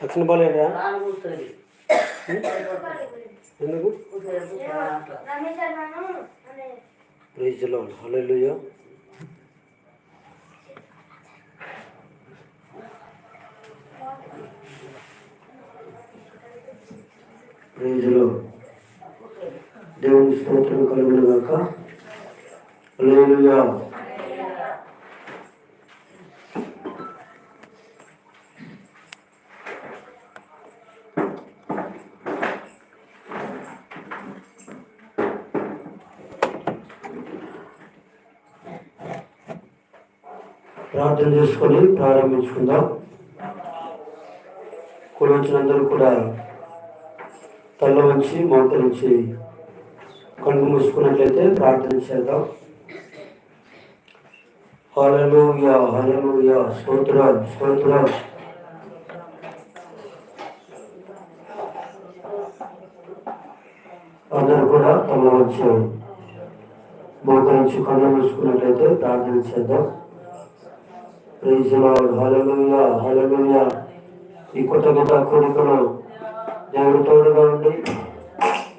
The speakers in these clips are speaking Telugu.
దక్షిణ బాలేదా కూర్చోండి ఎందుకు? ప్రైజ్లో హల్లెలూయా. ప్రైజ్లో దేవుని స్తోత్రం కలుగును గాక ప్రార్థన చేసుకొని ప్రారంభించుకుందాం. కూడి కూడా తల్ల వంచి నుంచి కళ్ళు మూసుకున్నట్లయితే ప్రార్థన చేద్దాం. హల్లెలూయా యా స్తోత్రం స్తోత్రం అందరూ కూడా తల్ల మాత్రం నుంచి కళ్ళు మూసుకున్నట్లయితే ప్రార్థన చేద్దాం. ఈ కొత్త కొత్త కోరికలు దేవుడు తోడుగా ఉండి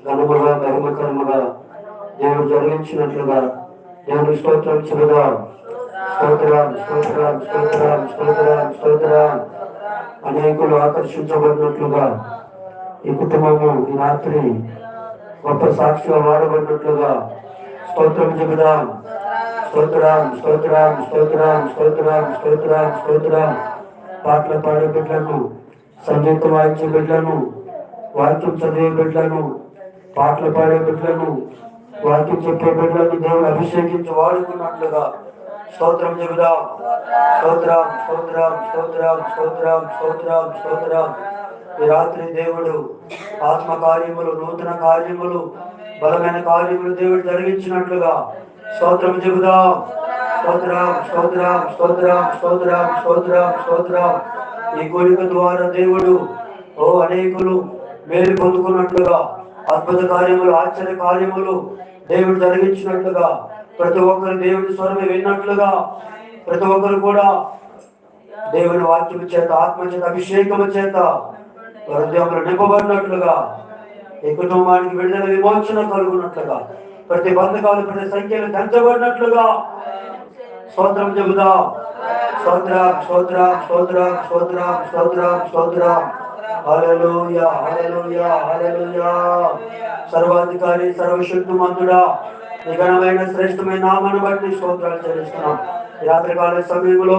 ఘనముగా మహిమకరముగా దేవుడు జరిగించినట్లుగా దేవుడు స్తోత్రం స్తోత్రం స్తోత్రం స్తోత్రం స్తోత్రం స్తోత్రం. అనేకులు ఆకర్షించబడినట్లుగా ఈ కుటుంబము ఈ రాత్రి గొప్ప సాక్షిగా వాడబడినట్లుగా స్తోత్రం చెబుదాం. స్తోత్రం స్తోత్రం స్తోత్రం స్తోత్రం స్తోత్రం స్తోత్రం. పాటలు పాడే బిడ్డలను సంగీతం వాయించే బిడ్డలను వాక్యం చదివే బిడ్డలను పాటలు పాడే బిడ్డలను వాక్యం చెప్పే బిడ్డలను దేవుడు అభిషేకించి వాడుకున్నట్లుగా. స్తోత్రం చెబుదాం. స్తోత్రం స్తోత్రం స్తోత్రం స్తోత్రం స్తోత్రం స్తోత్రం. ఈ రాత్రి దేవుడు ఆత్మ కార్యములు నూతన కార్యములు బలమైన కార్యములు దేవుడు జరిగించినట్లుగా. స్తోత్రం చెబుదాం. స్తోత్రం స్తోత్రం స్తోత్రం స్తోత్రం స్తోత్రం స్తోత్రం. ఈ కోరిక ద్వారా దేవుడు ఓ అనేకులు మేలు పొందుకున్నట్లుగా అద్భుత కార్యములు ఆశ్చర్య కార్యములు దేవుడు జరిగించినట్లుగా ప్రతి ఒక్కరు దేవుడి స్వరమే విన్నట్లుగా ప్రతి ఒక్కరు కూడా దేవుని వాక్యము చేత ఆత్మ చేత అభిషేకము చేత హృదయంలో నింపబడినట్లుగా ఈ కుటుంబానికి విడుదల విమోచన కలుగునట్లుగా ప్రతి బంధకాలు ప్రతి సంఖ్యలు పెంచబడినట్లుగా స్తోత్రం చెబుదాం. స్తోత్రం స్తోత్రం స్తోత్రం స్తోత్రం స్తోత్రం స్తోత్రం. హల్లెలూయా హల్లెలూయా హల్లెలూయా. సర్వాధికారి సర్వశక్తిమంతుడా నిగణమైన శ్రేష్టమైన నామాన్ని బట్టి స్తోత్రాలు చెల్లిస్తున్నాం. రాత్రికాల సమయంలో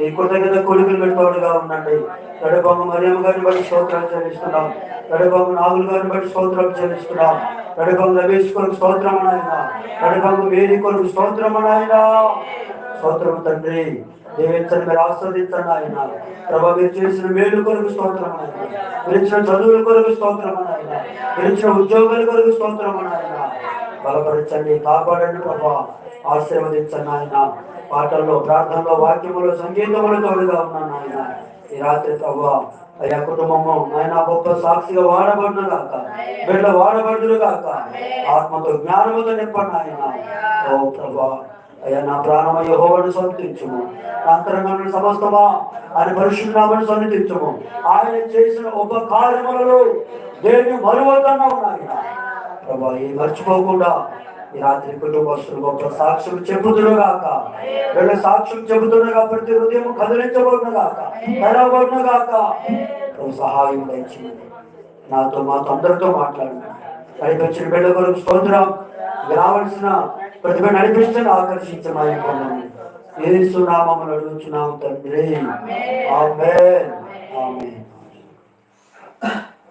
ఈ కృతజ్ఞత కొలుగులు పెట్టుకోడుగా ఉండండి. గడబాబు మరియమ్మ గారిని బట్టి స్తోత్రాలు చెల్లిస్తున్నాం. గడబాబు నాగులు గారిని బట్టి స్తోత్రాలు చెల్లిస్తున్నాం. గడబాబు రమేష్ కొరకు స్తోత్రం నాయన. గడపమ్మ వేడి కొరకు స్తోత్రం స్తోత్రం తండ్రి దేవించండి మీరు ఆస్వాదించండి ఆయన ప్రభా మీరు చేసిన మేలు కొరకు స్తోత్రం ఆయన మీరు ఇచ్చిన చదువుల కొరకు స్తోత్రం ఆయన మీరు ఇచ్చిన ఉద్యోగాల కొరకు స్తోత్రం ఆయన బలపరచండి కాపాడండి ప్రభా. ఆశీర్వదించండి ఆయన పాటల్లో ప్రార్థనలో వాక్యములు సంగీతములు తోడుగా ఉన్నాను ఆయన ఈ రాత్రి ప్రభా అయ్యా కుటుంబము ఆయన గొప్ప సాక్షిగా వాడబడును కాక బిడ్డ వాడబడును కాక ఆత్మతో జ్ఞానముతో నింపండి ఆయన ఓ ప్రభా అయ్యా నా ప్రాణమ యహోవను సన్నిధించుము నా అంతరంగం సమస్తమా ఆయన పరిశుద్ధనామని సన్నిధించుము ఆయన చేసిన ఉపకార్యములలో దేని మరువద్దన్నావు నాయన. ప్రభా ఈ మర్చిపోకుండా ఈ రాత్రి కుటుంబస్తులు గొప్ప సాక్ష్యం చెబుతును గాక వీళ్ళ సాక్ష్యం చెబుతున్నగా ప్రతి హృదయం కదిలించబడిన గాక తెరవబడిన గాక సహాయం దయచింది నాతో మాతో అందరితో మాట్లాడండి. నడిపించిన బిడ్డ కొరకు స్తోత్రం. రావాల్సిన ప్రతిభ నడిపిస్తున్న ఆకర్షించిన మా యొక్క ఏసు అడుగుచున్నాం తండ్రి. ఆమె ఆమె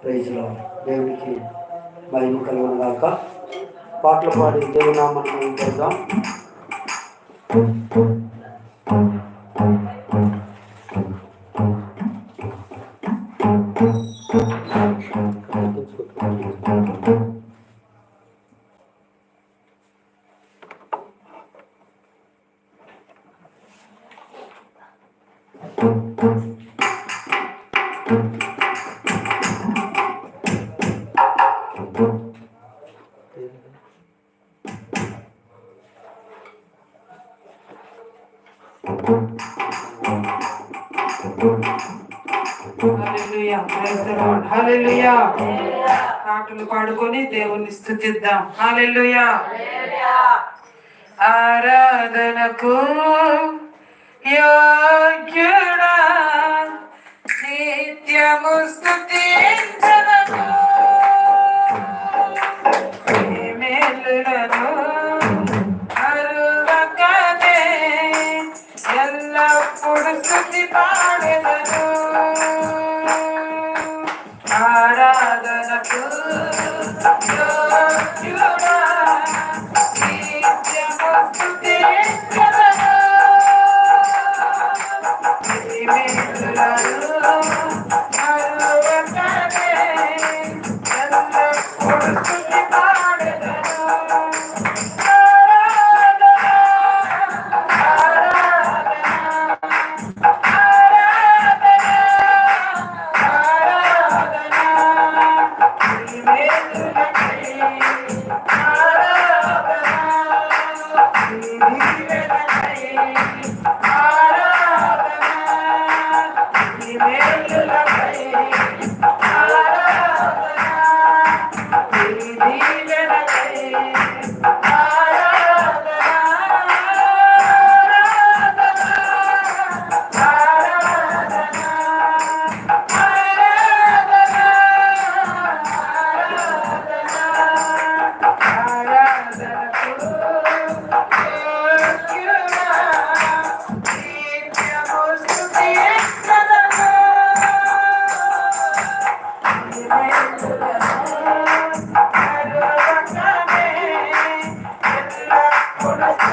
ప్రైజ్ దేవునికి మహిమ కలుగును గాక పాటలు పాడి దేవుని నామాన్ని మేము పెడదాం పాటలు పాడుకొని దేవుని స్తుతిద్దాం హల్లెలూయా. ఆరాధనకు యోగ్యుడా. నిత్యము స్తుతించదము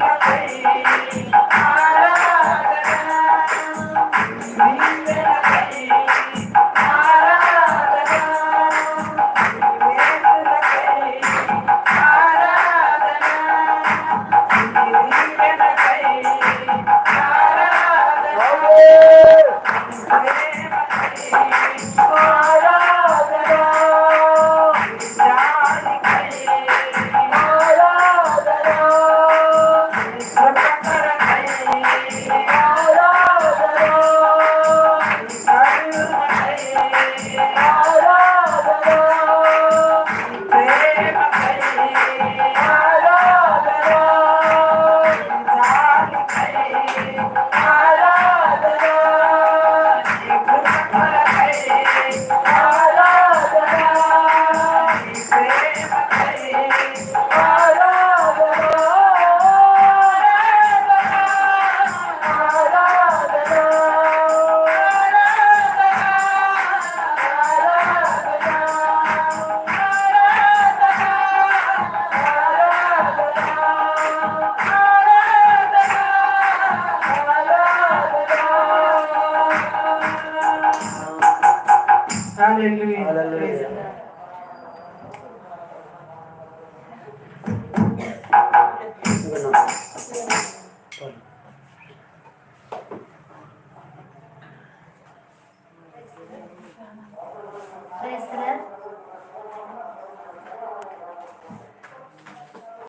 Amém. Hallelujah. Hallelujah.